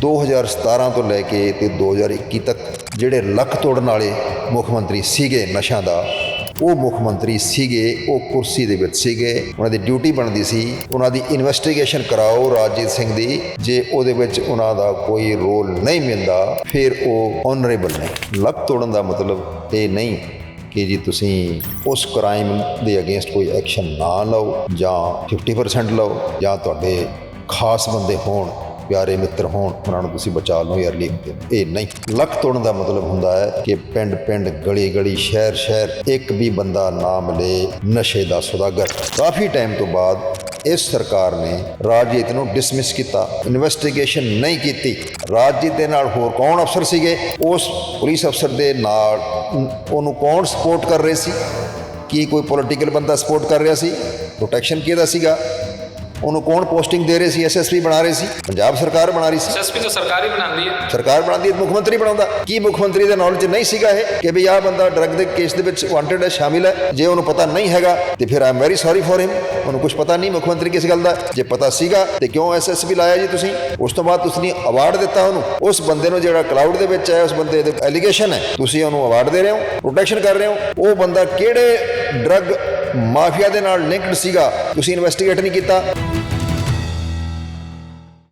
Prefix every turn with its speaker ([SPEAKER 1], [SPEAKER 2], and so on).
[SPEAKER 1] 2017 ਤੋਂ ਲੈ ਕੇ ਤੇ 2021 ਤੱਕ ਜਿਹੜੇ ਲੱਖ ਤੋੜਨ ਵਾਲੇ ਮੁੱਖ ਮੰਤਰੀ ਸੀਗੇ ਨਸ਼ਾ ਦਾ, ਉਹ ਮੁੱਖ ਮੰਤਰੀ ਸੀਗੇ, ਉਹ ਕੁਰਸੀ ਦੇ ਵਿੱਚ ਸੀਗੇ, ਉਹਨਾਂ ਦੀ ਡਿਊਟੀ ਬਣਦੀ ਸੀ, ਉਹਨਾਂ ਦੀ ਇਨਵੈਸਟੀਗੇਸ਼ਨ ਕਰਾਓ ਰਾਜੀਤ ਸਿੰਘ ਦੀ, ਜੇ ਉਹਦੇ ਵਿੱਚ ਉਹਨਾਂ ਦਾ ਕੋਈ ਰੋਲ ਨਹੀਂ ਮਿਲਦਾ, ਫਿਰ ਉਹ ਆਨਰੇਬਲ ਨੇ। ਲੱਕ ਤੋੜਨ ਦਾ ਮਤਲਬ ਇਹ ਨਹੀਂ ਕਿ ਜੀ ਤੁਸੀਂ ਉਸ ਕ੍ਰਾਈਮ ਦੇ ਅਗੇਂਸਟ ਕੋਈ ਐਕਸ਼ਨ ਨਾ ਲਓ ਜਾਂ 50% ਲਓ ਜਾਂ ਤੁਹਾਡੇ ਖਾਸ ਬੰਦੇ ਹੋਣ। ਪਿਆਰੇ ਮਿੱਤਰ ਹੋਣ, ਉਹਨਾਂ ਨੂੰ ਤੁਸੀਂ ਬਚਾ ਲਓ ਯਾਰ ਲਿਖਦੇ ਇਹ ਨਹੀਂ। ਲੱਕ ਤੋੜਨ ਦਾ ਮਤਲਬ ਹੁੰਦਾ ਹੈ ਕਿ ਪਿੰਡ ਪਿੰਡ ਗਲੀ ਗਲੀ ਸ਼ਹਿਰ ਸ਼ਹਿਰ ਇੱਕ ਵੀ ਬੰਦਾ ਨਾ ਮਿਲੇ ਨਸ਼ੇ ਦਾ ਸੁਦਾਗਰ। ਕਾਫੀ ਟਾਈਮ ਤੋਂ ਬਾਅਦ ਇਸ ਸਰਕਾਰ ਨੇ ਰਾਜਜੀਤ ਨੂੰ ਡਿਸਮਿਸ ਕੀਤਾ ਇਨਵੈਸਟੀਗੇਸ਼ਨ ਨਹੀਂ ਕੀਤੀ। ਰਾਜਜੀਤ ਦੇ ਨਾਲ ਹੋਰ ਕੌਣ ਅਫਸਰ ਸੀਗੇ? ਉਸ ਪੁਲਿਸ ਅਫਸਰ ਦੇ ਨਾਲ ਉਹਨੂੰ ਕੌਣ ਸਪੋਰਟ ਕਰ ਰਹੇ ਸੀ? ਕੀ ਕੋਈ ਪੋਲੀਟੀਕਲ ਬੰਦਾ ਸਪੋਰਟ ਕਰ ਰਿਹਾ ਸੀ? ਪ੍ਰੋਟੈਕਸ਼ਨ ਕਿਹਦਾ ਸੀਗਾ? ਉਹਨੂੰ ਕੌਣ ਪੋਸਟਿੰਗ ਦੇ ਰਹੇ ਸੀ? ਐਸਐਸਪੀ ਬਣਾ ਰਹੇ ਸੀ? ਪੰਜਾਬ ਸਰਕਾਰ ਬਣਾ ਰਹੀ ਸੀ।
[SPEAKER 2] ਐਸਐਸਪੀ ਤਾਂ ਸਰਕਾਰ ਹੀ ਬਣਾਉਂਦੀ ਹੈ।
[SPEAKER 1] ਸਰਕਾਰ ਬਣਾਉਂਦੀ ਹੈ ਮੁੱਖ ਮੰਤਰੀ ਬਣਾਉਂਦਾ। ਕੀ ਮੁੱਖ ਮੰਤਰੀ ਦੇ ਨੌਲੇਜ ਨਹੀਂ ਸੀਗਾ ਇਹ ਕਿ ਵੀ ਆਹ ਬੰਦਾ ਡਰੱਗ ਦੇ ਕੇਸ ਦੇ ਵਿੱਚ ਵਾਂਟਡ ਹੈ ਸ਼ਾਮਿਲ ਹੈ? ਜੇ ਉਹਨੂੰ ਪਤਾ ਨਹੀਂ ਹੈਗਾ ਤੇ ਫਿਰ I am very sorry for him ਉਹਨੂੰ ਕੁਝ ਪਤਾ ਨਹੀਂ ਮੁੱਖ ਮੰਤਰੀ ਕਿਸ ਗੱਲ ਦਾ। ਜੇ ਪਤਾ ਸੀਗਾ ਤੇ ਕਿਉਂ ਐਸਐਸਪੀ ਲਾਇਆ ਜੀ ਤੁਸੀਂ? ਉਸ ਤੋਂ ਬਾਅਦ ਤੁਸੀਂ ਅਵਾਰਡ ਦਿੱਤਾ ਉਹਨੂੰ। ਉਸ ਬੰਦੇ ਨੂੰ ਜਿਹੜਾ ਕਲਾਊਡ ਦੇ ਵਿੱਚ ਹੈ ਉਸ ਬੰਦੇ ਦੇ ਐਲੀਗੇਸ਼ਨ ਹੈ ਤੁਸੀਂ ਉਹਨੂੰ ਅਵਾਰਡ ਦੇ ਰਹੇ ਹੋ ਪ੍ਰੋਟੈਕਸ਼ਨ ਕਰ ਰਹੇ ਹੋ। ਉਹ ਬੰਦਾ ਕਿਹੜੇ ਡਰੱਗ ਮਾਫੀਆ ਦੇ ਨਾਲ ਲਿੰਕਡ ਸੀਗਾ। ਤੁਸੀਂ ਇਨਵੈਸਟੀਗੇਟ ਨਹੀਂ ਕੀਤਾ।